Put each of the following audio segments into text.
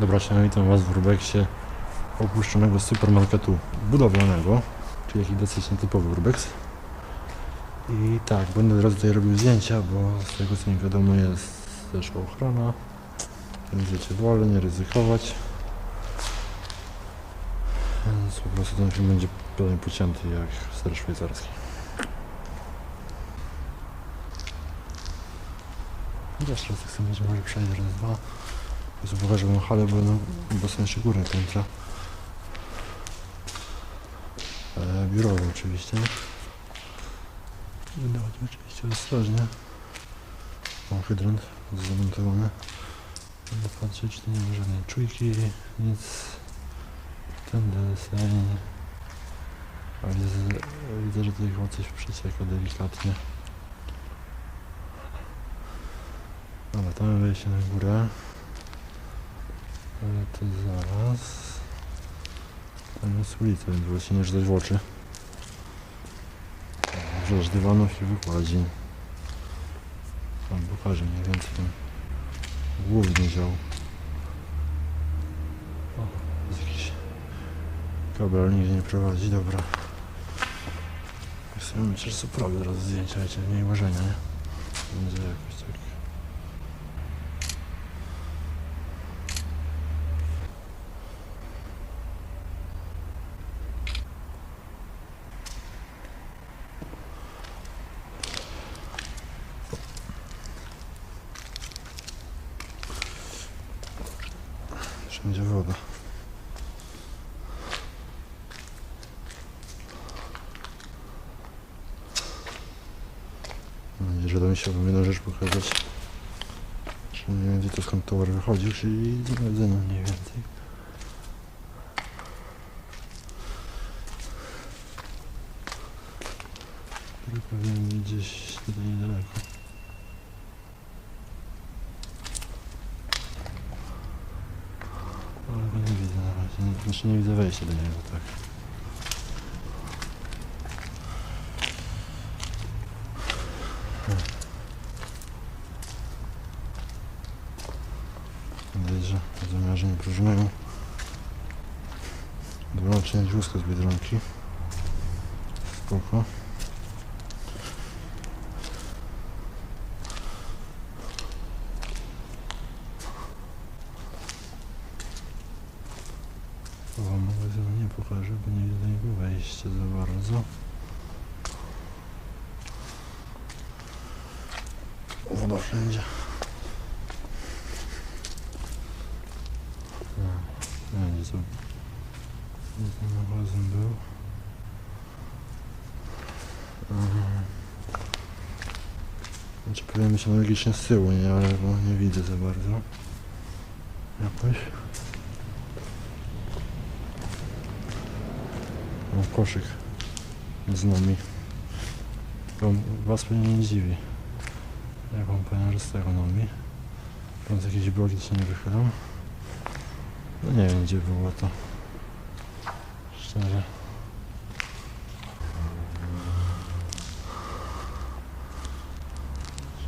Dobra, chciałem witam Was w Urbexie opuszczonego supermarketu budowlanego, czyli taki dosyć nietypowy Urbex. I tak, będę teraz tutaj robił zdjęcia, bo z tego co mi wiadomo jest zeszła ochrona, więc wiecie, wolę nie ryzykować. Więc po prostu ten film będzie pełnie pocięty jak ser szwajcarski. Chociaż teraz tak sobie może przejść raz, dwa. Prostu pokażę wam halę, bo, no, bo są jeszcze górne piętra. E, biurowe oczywiście. Chodził oczywiście ostrożnie. Mam hydrant zamontowany. Będę patrzeć, czy nie ma żadnej czujki, nic. Ten deseń. A widzę, widzę, że tutaj chyba coś przecieka delikatnie. Dobra, tam wejście na górę. Ale to zaraz. Tam jest ulica, więc się nie rzucać w oczy. Wrzasz dywanów i wykładzi. Tam pokażę mniej więcej ten główny dział. O, jest jakiś kabel, nigdzie nie prowadzi, dobra. Jak sobie myślę, że sobie robię teraz zdjęcia, wiecie, mniej marzenia, nie? Będzie jakoś tak. Wszędzie woda. Mam nadzieję, że uda mi się wam jedną rzecz pokazać. Że mniej więcej to skąd towar wychodził, czyli z magazynu mniej więcej. Który powinien być gdzieś tutaj niedaleko. Ale go nie widzę na razie. Nie- Znaczy nie widzę wejścia do niego, tak. Widać, że zamiarze nie próżnego. Dobra, odczyniać wózka z Biedronki. Spoko. O, magazynu nie pokażę, bo nie widzę do niego wejścia za bardzo. Woda wszędzie. No, nie wiem, gdzie to... Gdzie ten magazyn był. Powinien się logicznie z tyłu, nie? Ale bo nie widzę za bardzo. Jakoś. Mam koszyk z nami. To was pewnie nie dziwi. Jak wam powiem, z tego nami. Tam z jakieś bloki się nie wychylam. No nie wiem gdzie było to. Szczerze.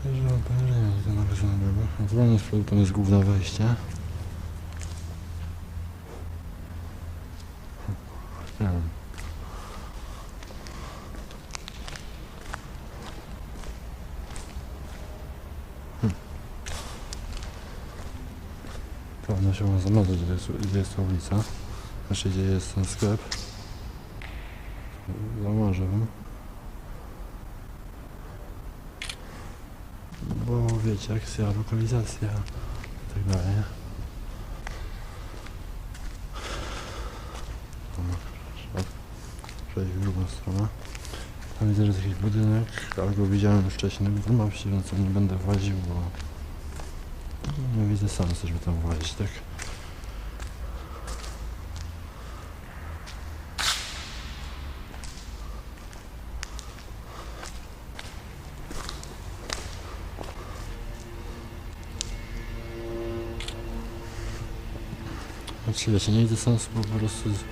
Szczerze wam powiem, że nie wiem gdzie to napisane było. Naturalnie z przodu tam jest główne wejście. Nie wiem. Pewno się ma zamodzać, gdzie jest, ta ulica. Znaczy, gdzie jest ten sklep. Wam. Bo wiecie, akcja, lokalizacja i tak dalej. Przejść w drugą stronę. Tam widzę, że jest jakiś budynek, ale go widziałem już wcześniej Google Mapsie, więc nie będę właził, bo nie widzę sensu, żeby tam włazić, tak? Znaczy wiecie, nie widzę sensu, po prostu z-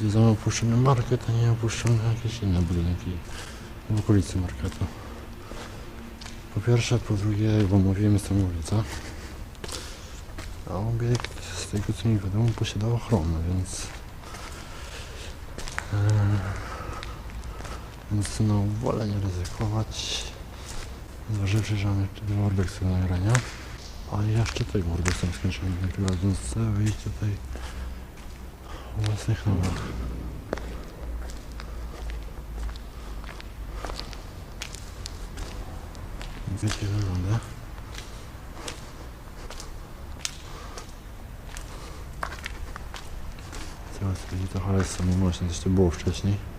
gdzie są opuszczony market, a nie opuszczone jakieś inne budynki w okolicy marketu. Po pierwsze, po drugie, bo mówiłem, jest tam ulica. A obiekt z tego co mi wiadomo posiada ochronę, więc... Eee, więc no wolę nie ryzykować. Zważywszy, że mam jeszcze dwa urbexy do nagrania. A jeszcze tego urbexem skończyłem nagrywać, więc chcę wyjść tutaj własnych nogach. Wiecie, wygląda. Teraz trochę ale samo mocno, coś to było wcześniej.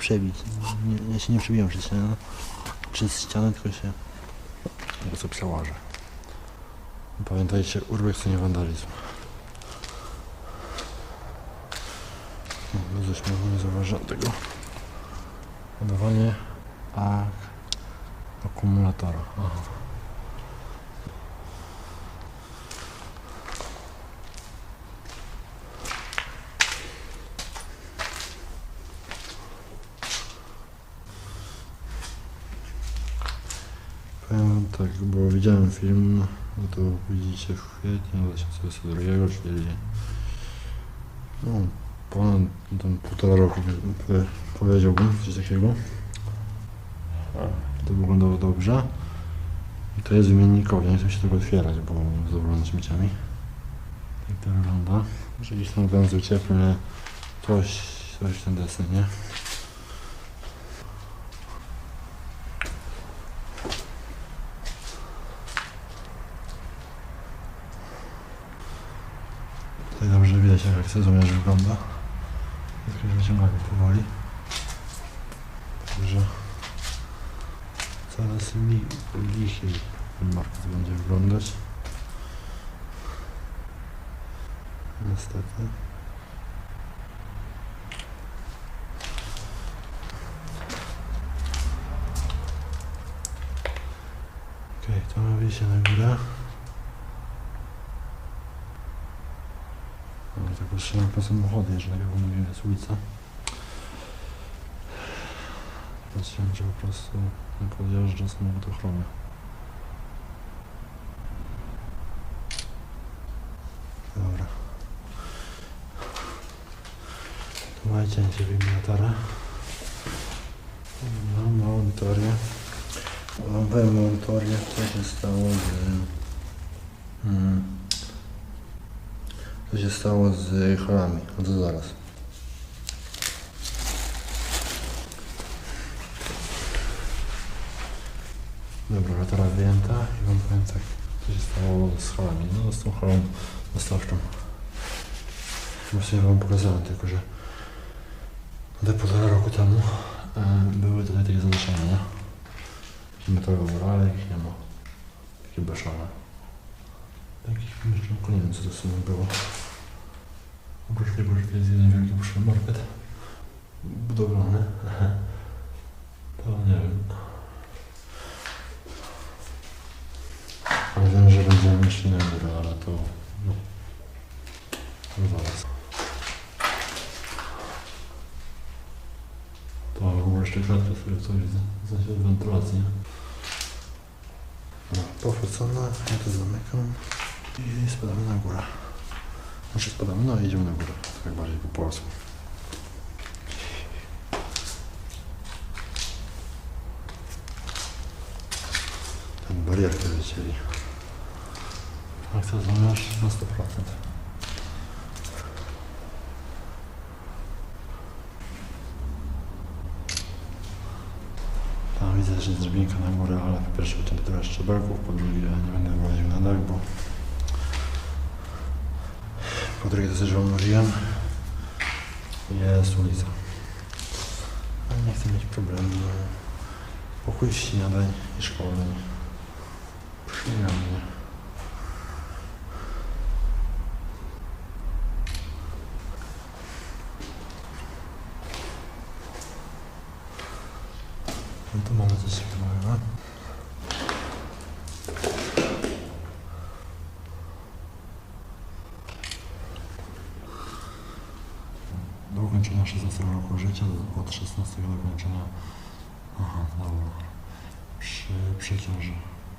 Przebić. Nie, ja się nie przebiłem przez ścianę. Przez ścianę, tylko się po prostu przełażę. Pamiętajcie, urbex to nie wandalizm. No, uśmiechu nie zauważyłem tego. Ładowanie ak akumulatora. Aha. Powiem wam tak, bo widziałem film, no to widzicie w kwietniu 2022, czyli no, ponad tam półtora roku e, powiedziałbym, coś takiego. To wyglądało dobrze. I to jest wymiennikowe, nie chcę się tego otwierać, bo zadowolony śmieciami. Tak to wygląda. Że gdzieś tam węzeł cieplny, coś, coś ten desen, nie? Tutaj dobrze jak sezonierz wygląda. Jest już wyciągany powoli. Także coraz li, lichiej ten market będzie wyglądać. Niestety. Okej, to ma wyjście na górę. Patrzyłem po samochody, jeżeli mówiłem, jest ulica. Patrzyłem, że po prostu nie podjeżdża samochód ochrony. Dobra. Tu mamy cięcie wyjmiotora. Mam audytorię. Mam audytorię, co się stało z... Mm, co się stało z cholami? To zaraz. Dobra, latora wyjęta i wam powiem tak, co się stało z cholami. No z tą cholą dostawczą. Właściwie wam pokazałem, tylko że te półtora roku temu e, były tutaj takie zamieszania, nie? Metalowe murale, ich nie ma. Takie beszane. Takich mieszczanków, nie wiem co to w sumie było. Oprócz tego, że jest jeden wielki market budowlany, to nie wiem. Ale wiem, że będziemy szli na górę, ale to... No, to zaraz. To w ogóle jeszcze klatkę sobie coś. W sensie wentylacji. No, pochwycone, ja to zamykam i spadamy na górę. Znaczy spadamy, no i idziemy na górę, tak bardziej po polsku. Ten barierkę wycięli. Jak to zamiast na 100%. Tam widzę, że jest drabinka na górę, ale po pierwsze wyciągnę trochę szczebelków, po drugie nie będę właził na dach, bo po drugie to też wam mówiłem, jest ulica. Ale nie chcę mieć problemu. Pokój śniadań i szkoleń. Przyjemnie. No to mamy coś ciekawego. 16 roku życia, do- od 16 do kończenia. Aha, dobra. Przy przeciąży.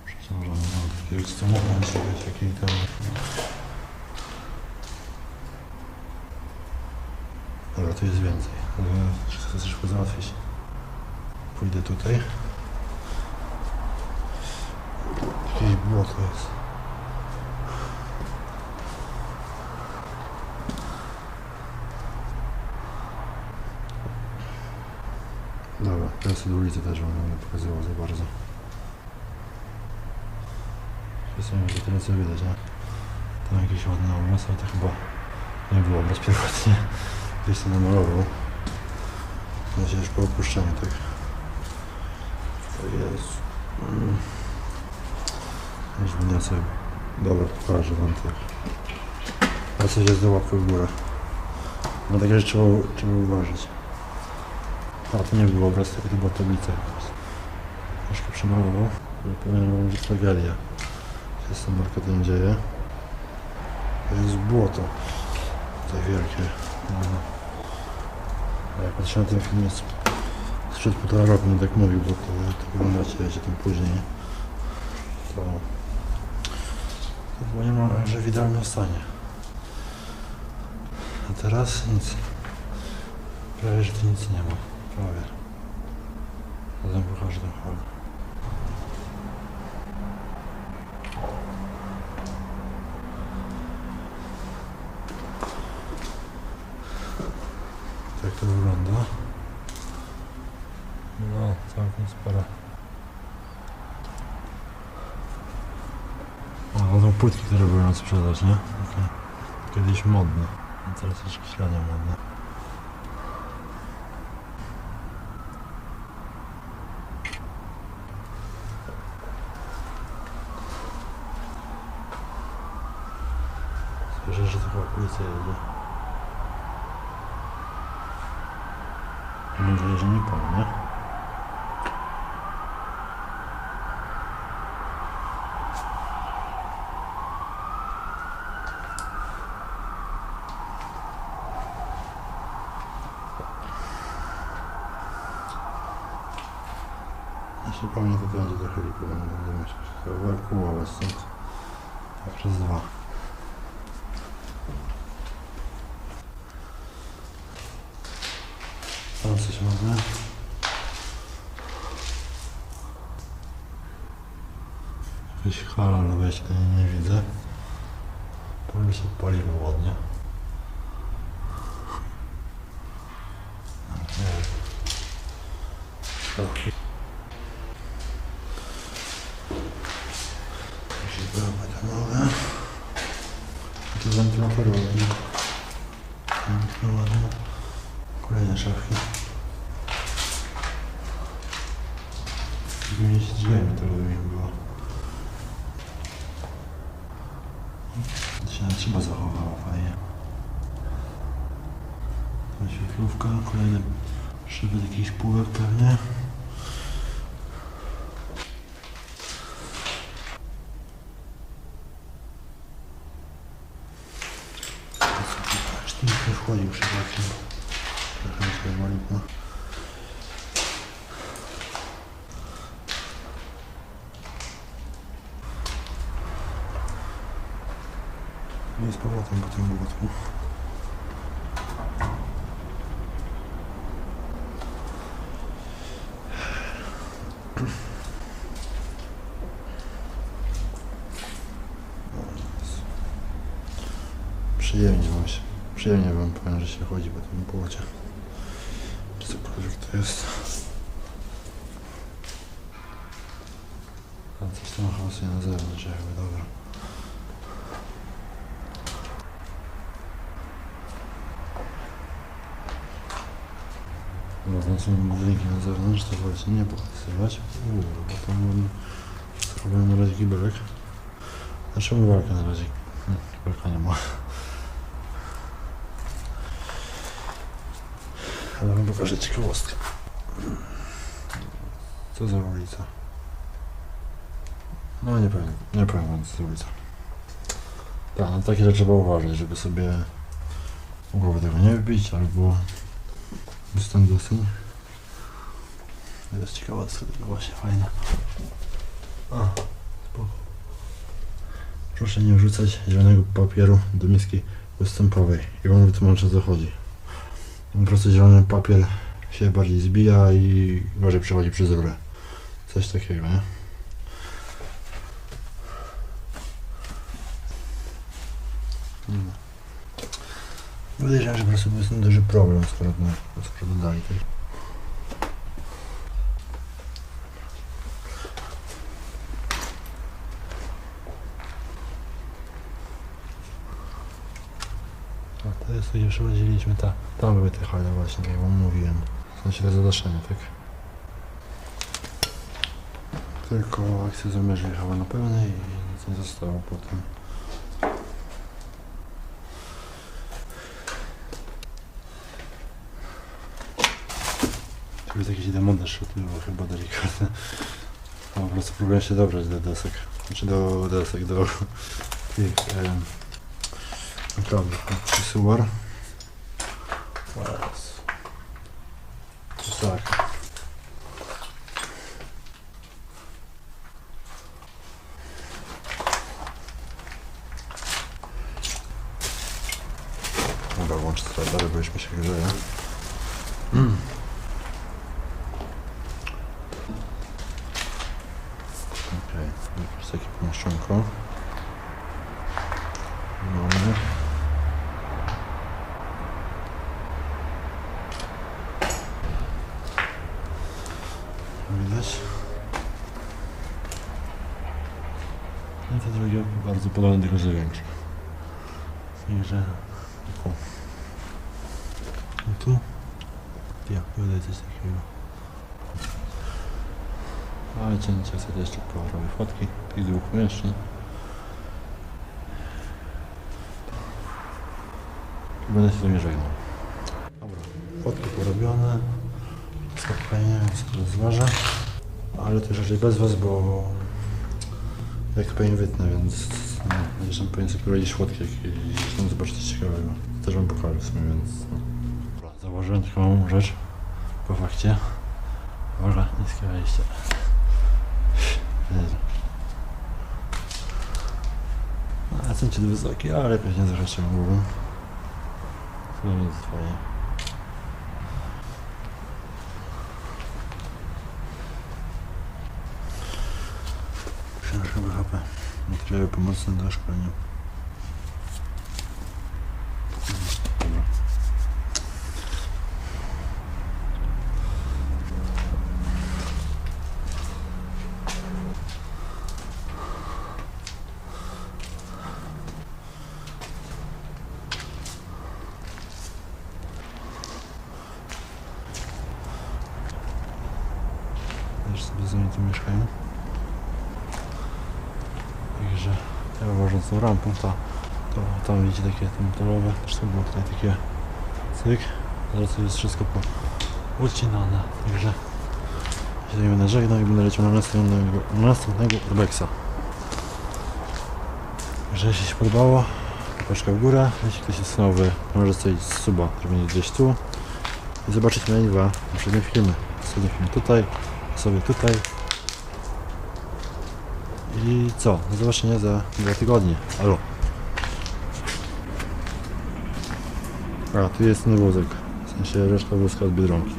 Przeciążamy, no takiego co mówię, czekać jaki tam... Dobra, tu jest więcej, ale chcę szybko załatwić. Pójdę tutaj. Jakieś błoto jest. Teraz do ulicy też wam będę pokazywał za bardzo. Czasem że tyle co widać, nie? Tam jakiś ładny obraz, ale to chyba nie był obraz pierwotnie. Gdzieś to namalował. W sensie już po opuszczeniu tak. To jest... Już będę sobie... Dobra, pokażę wam tak. A coś jest do łapy w górę. No takie rzeczy trzeba, trzeba uważać. A to nie był obraz, to była tablica. Troszkę przemalował. ale Powiem wam, że tragedia się z tym marketem dzieje. To jest błoto. Tutaj wielkie. No. Jak patrzę na ten film sprzed półtora roku, nie tak mówił, bo to, to oglądacie, wiecie tam później. To, to było niemalże w idealnym stanie. A teraz nic. Prawie, że tu nic nie ma. Zatem pokażę ten hol. Tak to wygląda. No, całkiem spora. A, to są płytki, które były na sprzedaż, nie? Takie kiedyś modne. A teraz troszkę średnio modne. Że to chyba policja jedzie. Mam nadzieję, że nie pan, nie? Jeśli mnie to będzie do heliku, będę myśleć. Ewakuować stąd. Tak przez dwa. Coś mamy. Jakiś halal wejść tutaj nie widzę. Powinno się paliwo ładnie. Nie wiem. O. Jakieś bramy metalowe. Tu wentylatory ładnie. Piękne, ładne. Kolejne szafki. Zmienić drzwiami to by mi było. To się trzeba zachowało fajnie. Kolejne szyby z jakichś półek pewnie. Nie wchodził przypadkiem. Trochę mi się boli, no. Nie z powrotem po tym błotku. Przyjemnie wam się, przyjemnie wam powiem, że się chodzi po tym błocie. Czy cokolwiek to jest. A coś tam hałasuje na zewnątrz jakby, dobra. Dobra, są budynki na zewnątrz, to wolcie nie pokazywać. Uuu, bo tam zrobiłem na razie kibelek. Znaczy umywalkę na razie. Kibelka nie ma. Ale wam pokażę ciekawostkę. Co za ulica? No nie powiem, nie powiem wam co za ulica. Tak, no takie rzeczy trzeba uważać, żeby sobie głowy tego nie wbić, albo Stan dosyń. To jest ciekawostka tego właśnie, fajne. A, spoko. Proszę nie wrzucać zielonego papieru do miski występowej. I wam wytłumaczę o co chodzi. Po prostu zielony papier się bardziej zbija i gorzej przechodzi przez rurę. Coś takiego, nie? Mm. Podejrzewam, że po prostu jest ten duży problem, skoro, no, to to, gdzie przeprowadziliśmy, ta, tam były te hale właśnie, jak wam mówiłem. W sensie te zadaszenia, tak? Tylko akcja zamierzy jechała na pełnej i nic nie zostało potem. Tu jest jakiś demontaż szedł, chyba delikatny. A po prostu próbuję się dobrać do desek. Znaczy do desek, do tych em, naprawdę przesuwar. Teraz. To tak. Dobra, włącz strajler, bo już mi się grzeje. Mm. Okej, okay. takie pomieszczonko. Mamy. Widać. I to drugie bardzo podobne, że większe. Także... O. A tu? Ja, widać coś takiego. Ale cięcie sobie jeszcze porobię fotki tych dwóch pomieszczeń. I będę się z nimi żegnał. Dobra, fotki porobione. Spokojnie, więc to zważę. Ale też raczej bez was, bo jak pewnie wytnę, więc no, tam pewnie sobie prowadzić fotki, gdzieś tam zobaczyć coś ciekawego. Też wam pokażę w sumie, więc no. Dobra, taką rzecz po fakcie. Uwaga, niskie wejście. No, a są cię wysokie, ale pewnie się mógłbym. To jest fajnie. Książka BHP. отмечаю по эмоциональной шкале rampą, to, to tam widzicie takie te metalowe, to było tutaj takie cyk. Teraz to jest wszystko po ucinane, także się nie będę żegnał i będę leciał na następnego, na następnego urbexa. Także jeśli się podobało, łapeczka w górę, jeśli ktoś jest nowy, może zostawić suba, który będzie gdzieś tu i zobaczyć moje dwa poprzednie filmy. Ostatni film tutaj, sobie tutaj. I co? Do zobaczenia za dwa tygodnie. Alo. A, tu jest ten wózek. W sensie reszta wózka od Biedronki.